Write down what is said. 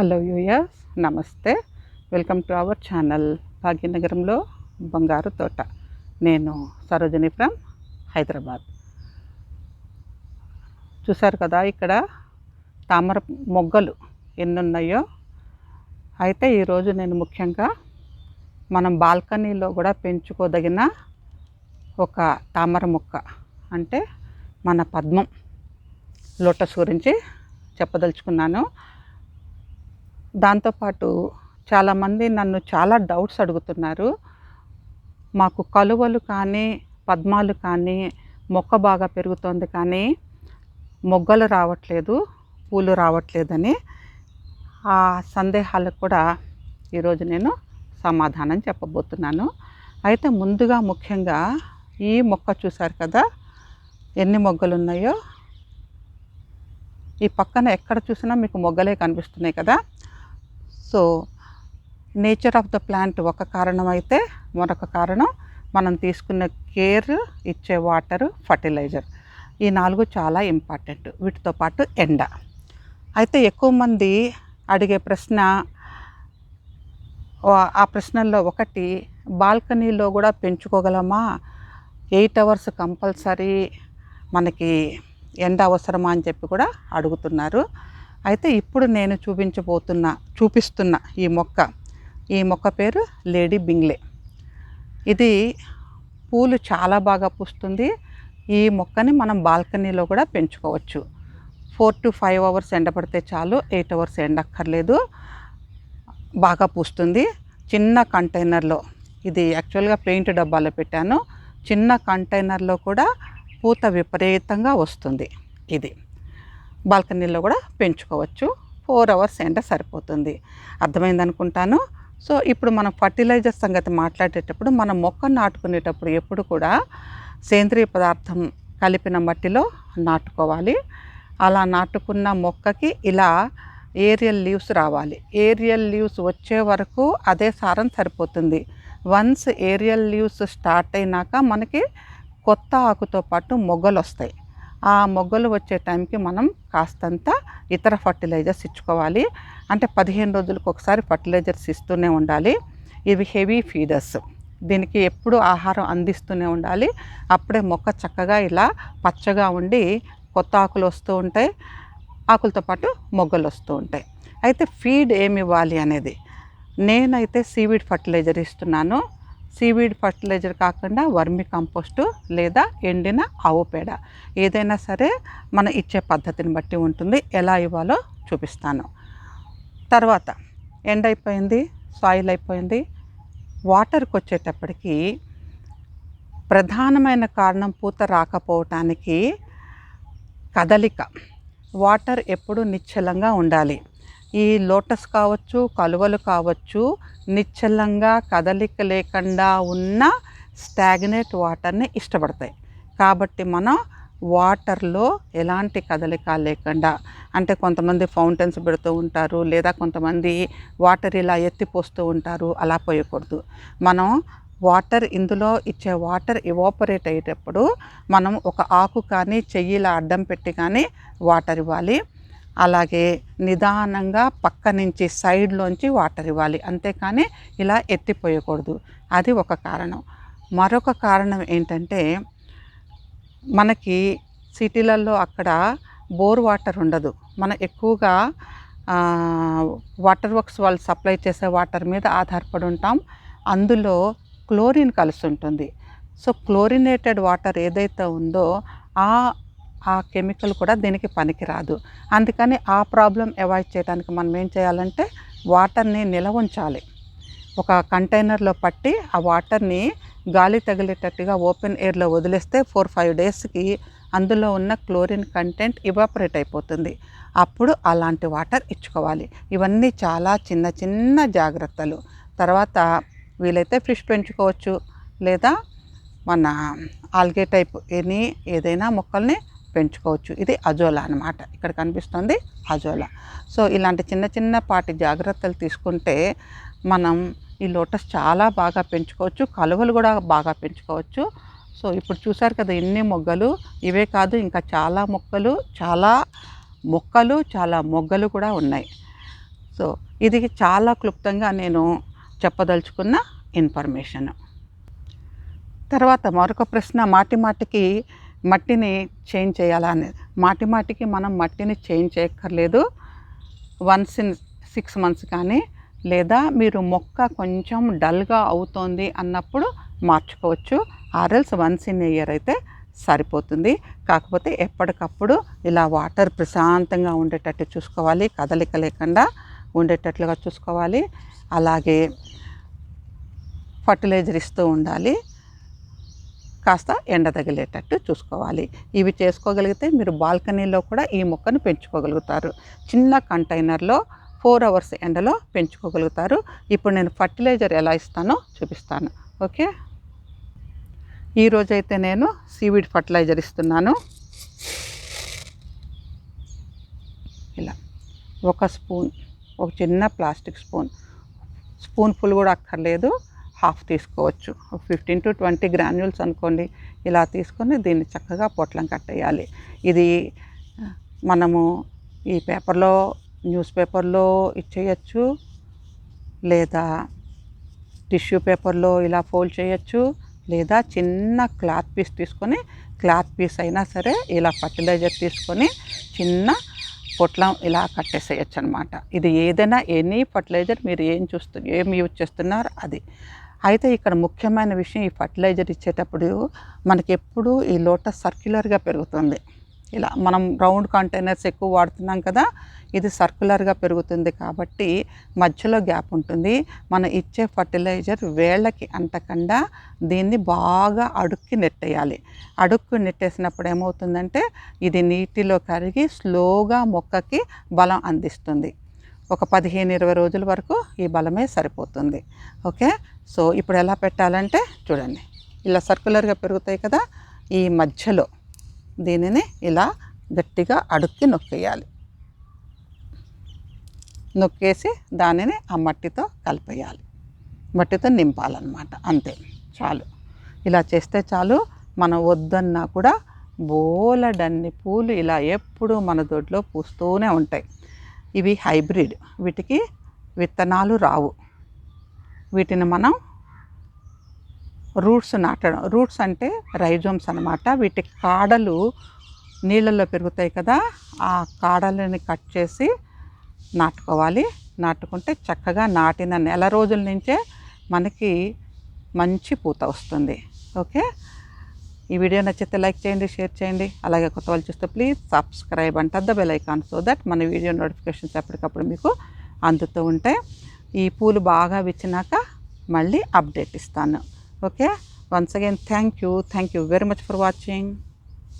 Hello యూయర్స్ నమస్తే. Welcome to our channel భాగ్యనగరంలో బంగారు తోట. నేను సరోజిని ఫ్రమ్ హైదరాబాద్. చూసారు కదా ఇక్కడ తామర మొగ్గలు ఎన్ని ఉన్నాయో అయితే ఈరోజు నేను ముఖ్యంగా మనం బాల్కనీలో కూడా పెంచుకోదగిన ఒక తామర మొక్క అంటే మన పద్మం లోటస్ గురించి చెప్పదలుచుకున్నాను. దాంతోపాటు చాలామంది నన్ను చాలా డౌట్స్ అడుగుతున్నారు. మాకు కలువలు కానీ పద్మాలు కానీ మొక్క బాగా పెరుగుతోంది కానీ మొగ్గలు రావట్లేదు పూలు రావట్లేదని ఆ సందేహాలకు కూడా ఈరోజు నేను సమాధానం చెప్పబోతున్నాను. అయితే ముందుగా ముఖ్యంగా ఈ మొక్క చూశారు కదా ఎన్ని మొగ్గలు ఉన్నాయో? ఈ పక్కన ఎక్కడ చూసినా మీకు మొగ్గలే కనిపిస్తున్నాయి కదా. So nature of the plant ఒక కారణం అయితే మరొక కారణం. మనం తీసుకున్న కేర్ ఇచ్చే వాటర్ ఫర్టిలైజర్. ఈ నాలుగు చాలా ఇంపార్టెంట్. వీటితో పాటు ఎండ. అయితే ఎక్కువ మంది అడిగే ప్రశ్న ఆ- ప్రశ్నల్లో ఒకటి బాల్కనీలో కూడా పెంచుకోగలమా? ఎయిట్ అవర్స్ కంపల్సరీ మనకి ఎండ అవసరమా అని చెప్పి కూడా అడుగుతున్నారు. అయితే ఇప్పుడు నేను చూపించబోతున్న చూపిస్తున్న ఈ మొక్క ఈ మొక్క పేరు లేడీ బింగ్లే. ఇది పూలు చాలా బాగా పూస్తుంది. ఈ మొక్కని మనం బాల్కనీలో కూడా పెంచుకోవచ్చు. ఫోర్ టు ఫైవ్ అవర్స్ ఎండపడితే చాలు ఎయిట్ అవర్స్ ఎండక్కర్లేదు. బాగా పూస్తుంది. చిన్న కంటైనర్లో ఇది యాక్చువల్గా పెయింట్ డబ్బాలో పెట్టాను. చిన్న కంటైనర్లో కూడా పూత విపరీతంగా వస్తుంది. ఇది బాల్కనీలో కూడా పెంచుకోవచ్చు. ఫోర్ అవర్స్ ఎండ సరిపోతుంది. అర్థమైంది అనుకుంటాను. సో ఇప్పుడు మనం ఫర్టిలైజర్ సంగతి మాట్లాడేటప్పుడు మనం మొక్క నాటుకునేటప్పుడు ఎప్పుడు కూడా సేంద్రియ పదార్థం కలిపిన మట్టిలో నాటుకోవాలి. అలా నాటుకున్న మొక్కకి ఇలా ఏరియల్ లీవ్స్ రావాలి. ఏరియల్ లీవ్స్ వచ్చే వరకు అదే సారం సరిపోతుంది. వన్స్ ఏరియల్ లీవ్స్ స్టార్ట్ అయినాక మనకి కొత్త ఆకుతో పాటు మొగ్గలు వస్తాయి ఆ మొగ్గలు వచ్చే టైంకి మనం కాస్తంత ఇతర ఫర్టిలైజర్స్ ఇచ్చుకోవాలి. అంటే పదిహేను రోజులకు ఒకసారి ఫర్టిలైజర్స్ ఇస్తూనే ఉండాలి. ఇవి హెవీ ఫీడర్స్. దీనికి ఎప్పుడు ఆహారం అందిస్తూనే ఉండాలి. అప్పుడే మొక్క చక్కగా ఇలా పచ్చగా ఉండి కొత్త ఆకులు వస్తూ ఉంటాయి. ఆకులతో పాటు మొగ్గలు వస్తూ ఉంటాయి. అయితే ఫీడ్ ఏమి ఇవ్వాలి అనేది? నేనైతే సీవీడ్ ఫర్టిలైజర్ ఇస్తున్నాను. సీవీడ్ ఫర్టిలైజర్ కాకుండా వర్మి కంపోస్టు లేదా ఎండిన ఆవు పేడ. ఏదైనా సరే మనం ఇచ్చే పద్ధతిని బట్టి ఉంటుంది. ఎలా ఇవ్వాలో చూపిస్తాను. తర్వాత ఎండ్ అయిపోయింది సాయిల్ అయిపోయింది వాటర్కి వచ్చేటప్పటికి ప్రధానమైన కారణం పూత రాకపోవటానికి కదలిక. వాటర్ ఎప్పుడు నిశ్చలంగా ఉండాలి. ఈ లోటస్ కావచ్చు కలువలు కావచ్చు నిశ్చలంగా కదలిక లేకుండా ఉన్న స్టాగ్నేట్ వాటర్ని ఇష్టపడతాయి. కాబట్టి మనం వాటర్లో ఎలాంటి కదలిక లేకుండా అంటే కొంతమంది ఫౌంటైన్స్ పెడుతూ ఉంటారు లేదా కొంతమంది వాటర్ ఇలా ఎత్తిపోస్తూ ఉంటారు అలా పోయకూడదు. మనం వాటర్ ఇందులో ఇచ్చే వాటర్ ఇవాపరేట్ అయ్యేటప్పుడు మనం ఒక ఆకు కానీ చెయ్యిలా అడ్డం పెట్టి కానీ వాటర్ ఇవ్వాలి. అలాగే నిదానంగా పక్క నుంచి సైడ్లోంచి వాటర్ ఇవ్వాలి. అంతేకాని ఇలా ఎత్తిపోయకూడదు. అది ఒక కారణం. మరొక కారణం ఏంటంటే మనకి సిటీలలో అక్కడ బోర్ వాటర్ ఉండదు. మనం ఎక్కువగా వాటర్ వర్క్స్ వాళ్ళు సప్లై చేసే వాటర్ మీద ఆధారపడి ఉంటాం. అందులో క్లోరిన్ కలిసి ఉంటుంది సో క్లోరినేటెడ్ వాటర్ ఏదైతే ఉందో ఆ ఆ కెమికల్ కూడా దీనికి పనికిరాదు. అందుకని ఆ ప్రాబ్లం అవాయిడ్ చేయడానికి మనం ఏం చేయాలంటే వాటర్ని నిలవ ఉంచాలి. ఒక కంటైనర్లో పట్టి ఆ వాటర్ని గాలి తగిలేటట్టుగా ఓపెన్ ఎయిర్లో వదిలేస్తే ఫోర్ ఫైవ్ డేస్కి అందులో ఉన్న క్లోరిన్ కంటెంట్ ఇవాపరేట్ అయిపోతుంది. అప్పుడు అలాంటి వాటర్ ఇచ్చుకోవాలి. ఇవన్నీ చాలా చిన్న చిన్న జాగ్రత్తలు. తర్వాత వీలైతే ఫిష్ పెంచుకోవచ్చు. లేదా మన ఆల్గే టైప్ ఎనీ ఏదైనా మొక్కల్ని పెంచుకోవచ్చు. ఇది అజోలా అన్నమాట. ఇక్కడ కనిపిస్తుంది అజోలా. సో ఇలాంటి చిన్న చిన్న పాటి జాగ్రత్తలు తీసుకుంటే మనం ఈ లోటస్ చాలా బాగా పెంచుకోవచ్చు. కలువలు కూడా బాగా పెంచుకోవచ్చు. సో ఇప్పుడు చూసారు కదా ఎన్ని మొగ్గలు. ఇవే కాదు ఇంకా చాలా మొక్కలు చాలా మొక్కలు చాలా మొగ్గలు కూడా ఉన్నాయి. సో ఇది చాలా క్లుప్తంగా నేను చెప్పదలుచుకున్న ఇన్ఫర్మేషన్. తర్వాత మరొక ప్రశ్న. మాటి మాటికి మట్టిని చేంజ్ చేయాలా అనేది. మాటి మాటికి మనం మట్టిని చేంజ్ చేయక్కర్లేదు. వన్స్ ఇన్ సిక్స్ మంత్స్ కానీ లేదా మీరు మొక్క కొంచెం డల్గా అవుతోంది అన్నప్పుడు మార్చుకోవచ్చు. ఆర్ఎల్స్ వన్స్ ఇన్ ఇయర్ అయితే సరిపోతుంది. కాకపోతే ఎప్పటికప్పుడు ఇలా వాటర్ ప్రశాంతంగా ఉండేటట్టు చూసుకోవాలి. కదలిక లేకుండా ఉండేటట్లుగా చూసుకోవాలి. అలాగే ఫర్టిలైజర్ ఇస్తూ ఉండాలి. కాస్త ఎండ తగిలేటట్టు చూసుకోవాలి. ఇవి చేసుకోగలిగితే మీరు బాల్కనీలో కూడా ఈ మొక్కను పెంచుకోగలుగుతారు. చిన్న కంటైనర్లో ఫోర్ అవర్స్ ఎండలో పెంచుకోగలుగుతారు. ఇప్పుడు నేను ఫర్టిలైజర్ ఎలా ఇస్తానో చూపిస్తాను. ఓకే? ఈరోజైతే నేను సీవీడ్ ఫర్టిలైజర్ ఇస్తున్నాను. ఇలా ఒక స్పూన్ ఒక చిన్న ప్లాస్టిక్ స్పూన్. స్పూన్ ఫుల్ కూడా అక్కర్లేదు. హాఫ్ తీసుకోవచ్చు. ఫిఫ్టీన్ టు ట్వంటీ గ్రాన్యూల్స్ అనుకోండి. ఇలా తీసుకొని దీన్ని చక్కగా పొట్లం కట్టేయాలి. ఇది మనము ఈ పేపర్లో న్యూస్ పేపర్లో ఇచ్చేయచ్చు. లేదా టిష్యూ పేపర్లో ఇలా ఫోల్డ్ చేయొచ్చు. లేదా చిన్న క్లాత్ పీస్ తీసుకొని క్లాత్ పీస్ అయినా సరే ఇలా ఫర్టిలైజర్ తీసుకొని చిన్న పొట్లం ఇలా కట్టేసేయచ్చు అనమాట ఇది ఏదైనా ఎనీ ఫర్టిలైజర్ మీరు ఏం చూస్తు ఏం యూజ్ చేస్తున్నారు అది. అయితే ఇక్కడ ముఖ్యమైన విషయం ఈ ఫర్టిలైజర్ ఇచ్చేటప్పుడు మనకి ఎప్పుడు ఈ లోటస్ సర్క్యులర్గా పెరుగుతుంది. ఇలా మనం రౌండ్ కంటైనర్స్ ఎక్కువ వాడుతున్నాం కదా ఇది సర్క్యులర్గా పెరుగుతుంది కాబట్టి మధ్యలో గ్యాప్ ఉంటుంది. మనం ఇచ్చే ఫర్టిలైజర్ వేళ్ళకి అంటకుండా దీన్ని బాగా అడుక్కి నెట్టేయాలి. అడుక్కు నెట్టేసినప్పుడు ఏమవుతుందంటే ఇది నీటిలో కరిగి స్లోగా మొక్కకి బలం అందిస్తుంది. ఒక పదిహేను ఇరవై రోజుల వరకు ఈ బలమే సరిపోతుంది. ఓకే? సో ఇప్పుడు ఎలా పెట్టాలంటే చూడండి. ఇలా సర్క్యులర్గా పెరుగుతాయి కదా ఈ మధ్యలో దీనిని ఇలా గట్టిగా అడుక్కి నొక్కేయాలి. నొక్కేసి దానిని ఆ మట్టితో కలిపేయాలి. మట్టితో నింపాలన్నమాట. అంతే. చాలు. ఇలా చేస్తే చాలు. మనం వద్దన్నా కూడా బోలెడన్ని పూలు ఇలా ఎప్పుడూ మన దొడ్లో పూస్తూనే ఉంటాయి. ఇవి హైబ్రిడ్. వీటికి విత్తనాలు రావు. వీటిని మనం రూట్స్ నాటడం. రూట్స్ అంటే రైజోమ్స్ అనమాట వీటి కాడలు నీళ్ళల్లో పెరుగుతాయి కదా ఆ కాడలని కట్ చేసి నాటుకోవాలి. నాటుకుంటే చక్కగా నాటిన నెల రోజుల నుంచే మనకి మంచి పూత వస్తుంది. ఓకే? ఈ వీడియో నచ్చితే లైక్ చేయండి షేర్ చేయండి. అలాగే కొత్త వాళ్ళు చూస్తే ప్లీజ్ సబ్స్క్రైబ్ అంటే the bell icon so that మన వీడియో నోటిఫికేషన్స్ ఎప్పటికప్పుడు మీకు అందుతూ ఉంటాయి. ఈ పూలు బాగా విచ్చినాక మళ్ళీ అప్డేట్ ఇస్తాను. Okay once again thank you thank you very much for watching